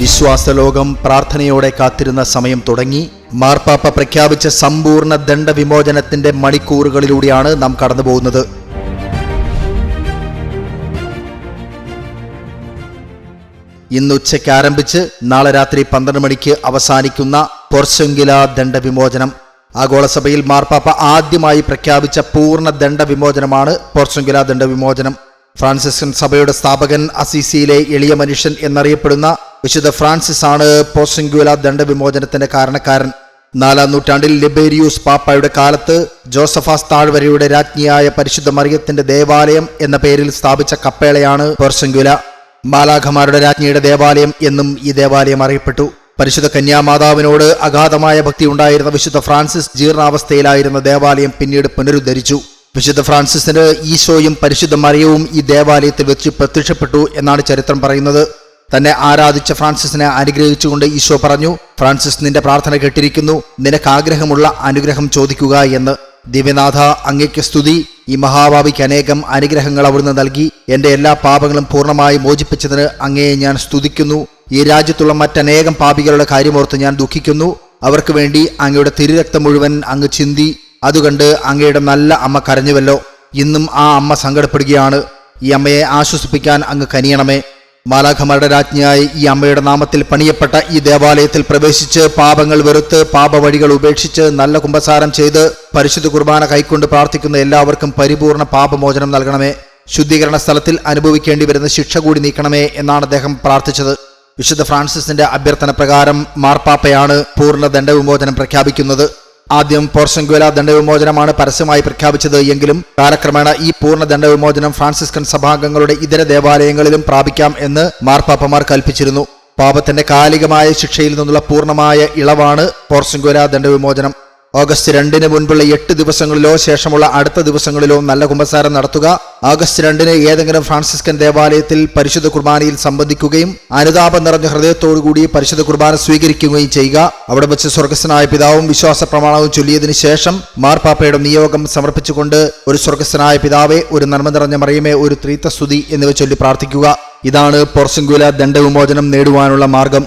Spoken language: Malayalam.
വിശ്വാസലോകം പ്രാർത്ഥനയോടെ കാത്തിരുന്ന സമയം തുടങ്ങി. മാർപ്പാപ്പ പ്രഖ്യാപിച്ച സമ്പൂർണ ദണ്ഡവിമോചനത്തിന്റെ മണിക്കൂറുകളിലൂടെയാണ് നാം കടന്നുപോകുന്നത്. ഇന്ന് ഉച്ചയ്ക്ക് ആരംഭിച്ച് നാളെ രാത്രി പന്ത്രണ്ട് മണിക്ക് അവസാനിക്കുന്ന പൊർശുങ്കില ദണ്ഡവിമോചനം. ആഗോളസഭയിൽ മാർപ്പാപ്പ ആദ്യമായി പ്രഖ്യാപിച്ച പൂർണ ദണ്ഡവിമോചനമാണ് പൊർശുങ്കില ദണ്ഡവിമോചനം. ഫ്രാൻസിസ്കൻ സഭയുടെ സ്ഥാപകൻ അസീസിയിലെ എളിയ മനുഷ്യൻ എന്നറിയപ്പെടുന്ന വിശുദ്ധ ഫ്രാൻസിസ് ആണ് പോർശുങ്കുല ദണ്ഡവിമോചനത്തിന്റെ കാരണക്കാരൻ. നാലാം നൂറ്റാണ്ടിൽ ലിബേരിയൂസ് പാപ്പായുടെ കാലത്ത് ജോസഫാസ് താഴ്വരയുടെ രാജ്ഞിയായ പരിശുദ്ധ മറിയത്തിന്റെ ദേവാലയം എന്ന പേരിൽ സ്ഥാപിച്ച കപ്പേളയാണ് പോർശുങ്കുല മാലാഖമാരുടെ രാജ്ഞിയുടെ ദേവാലയം എന്നും ഈ ദേവാലയം അറിയപ്പെട്ടു. പരിശുദ്ധ കന്യാമാതാവിനോട് അഗാധമായ ഭക്തി ഉണ്ടായിരുന്ന വിശുദ്ധ ഫ്രാൻസിസ് ജീർണാവസ്ഥയിലായിരുന്ന ദേവാലയം പിന്നീട് പുനരുദ്ധരിച്ചു. വിശുദ്ധ ഫ്രാൻസിസിന് ഈശോയും പരിശുദ്ധ മറിയവും ഈ ദേവാലയത്തിൽ വെച്ച് പ്രത്യക്ഷപ്പെട്ടു എന്നാണ് ചരിത്രം പറയുന്നത്. തന്നെ ആരാധിച്ച ഫ്രാൻസിസിനെ അനുഗ്രഹിച്ചുകൊണ്ട് ഈശോ പറഞ്ഞു ഫ്രാൻസിസ് നിന്റെ പ്രാർത്ഥന കേട്ടിരിക്കുന്നു. നിനക്ക് ആഗ്രഹമുള്ള അനുഗ്രഹം ചോദിക്കുക എന്ന്. ദിവ്യനാഥ അങ്ങയ്ക്ക് സ്തുതി. ഈ മഹാഭാവിക്ക് അനേകം അനുഗ്രഹങ്ങൾ അവിടുന്ന് നൽകി. എന്റെ എല്ലാ പാപങ്ങളും പൂർണമായി മോചിപ്പിച്ചതിന് അങ്ങയെ ഞാൻ സ്തുതിക്കുന്നു. ഈ രാജ്യത്തുള്ള മറ്റനേകം പാപികളുടെ കാര്യമോർത്ത് ഞാൻ ദുഃഖിക്കുന്നു. അവർക്ക് വേണ്ടി അങ്ങയുടെ തിരുരക്തം മുഴുവൻ അങ്ങ് ചിന്തി. അതുകണ്ട് അങ്ങയുടെ നല്ല അമ്മ കരഞ്ഞുവല്ലോ. ഇന്നും ആ അമ്മ സങ്കടപ്പെടുകയാണ്. ഈ അമ്മയെ ആശ്വസിപ്പിക്കാൻ അങ്ങ് കനിയണമേ. മാലാഖമാരുടെ രാജ്ഞിയായി ഈ അമ്മയുടെ നാമത്തിൽ പണിയപ്പെട്ട ഈ ദേവാലയത്തിൽ പ്രവേശിച്ച് പാപങ്ങൾ വെറുത്ത് പാപവഴികൾ ഉപേക്ഷിച്ച് നല്ല കുമ്പസാരം ചെയ്ത് പരിശുദ്ധ കുർബാന കൈക്കൊണ്ട് പ്രാർത്ഥിക്കുന്ന എല്ലാവർക്കും പരിപൂർണ പാപമോചനം നൽകണമേ. ശുദ്ധീകരണ സ്ഥലത്തിൽ അനുഭവിക്കേണ്ടി വരുന്ന ശിക്ഷ കൂടി നീക്കണമേ എന്നാണ് അദ്ദേഹം പ്രാർത്ഥിച്ചത്. വിശുദ്ധ ഫ്രാൻസിസിന്റെ അഭ്യർത്ഥന പ്രകാരം മാർപ്പാപ്പയാണ് പൂർണ ദണ്ഡവിമോചനം പ്രഖ്യാപിക്കുന്നത്. ആദ്യം പോർഷങ്കുല ദണ്ഡവിമോചനമാണ് പരസ്യമായി പ്രഖ്യാപിച്ചത് എങ്കിലും കാലക്രമേണ ഈ പൂർണ ദണ്ഡവിമോചനം ഫ്രാൻസിസ്കൻ സഭാംഗങ്ങളുടെ ഇതര ദേവാലയങ്ങളിലും പ്രാപിക്കാം എന്ന് മാർപ്പാപ്പമാർ കൽപ്പിച്ചിരുന്നു. പാപത്തിന്റെ കാലികമായ ശിക്ഷയിൽ നിന്നുള്ള പൂർണമായ ഇളവാണ് പോർഷങ്കുല ദണ്ഡവിമോചനം. ഓഗസ്റ്റ് രണ്ടിന് മുൻപുള്ള എട്ട് ദിവസങ്ങളിലോ ശേഷമുള്ള അടുത്ത ദിവസങ്ങളിലോ നല്ല കുമ്പസാരം നടത്തുക. ഓഗസ്റ്റ് രണ്ടിന് ഏതെങ്കിലും ഫ്രാൻസിസ്കൻ ദേവാലയത്തിൽ പരിശുദ്ധ കുർബാനയിൽ സംബന്ധിക്കുകയും അനുതാപം നിറഞ്ഞ ഹൃദയത്തോടുകൂടി പരിശുദ്ധ കുർബാന സ്വീകരിക്കുകയും ചെയ്യുക. അവിടെ വെച്ച് സ്വർഗസ്ഥനായ പിതാവും വിശ്വാസ പ്രമാണവും ചൊല്ലിയതിനു ശേഷം മാർപ്പാപ്പയുടെ നിയോഗം സമർപ്പിച്ചുകൊണ്ട് ഒരു സ്വർഗസ്ഥനായ പിതാവെ ഒരു നന്മ നിറഞ്ഞ മറിയമേ ഒരു ത്രീത്തസ്തുതി എന്നിവ ചൊല്ലി പ്രാർത്ഥിക്കുക. ഇതാണ് പോർസുങ്കുല ദണ്ഡവിമോചനം നേടുവാനുള്ള മാർഗം.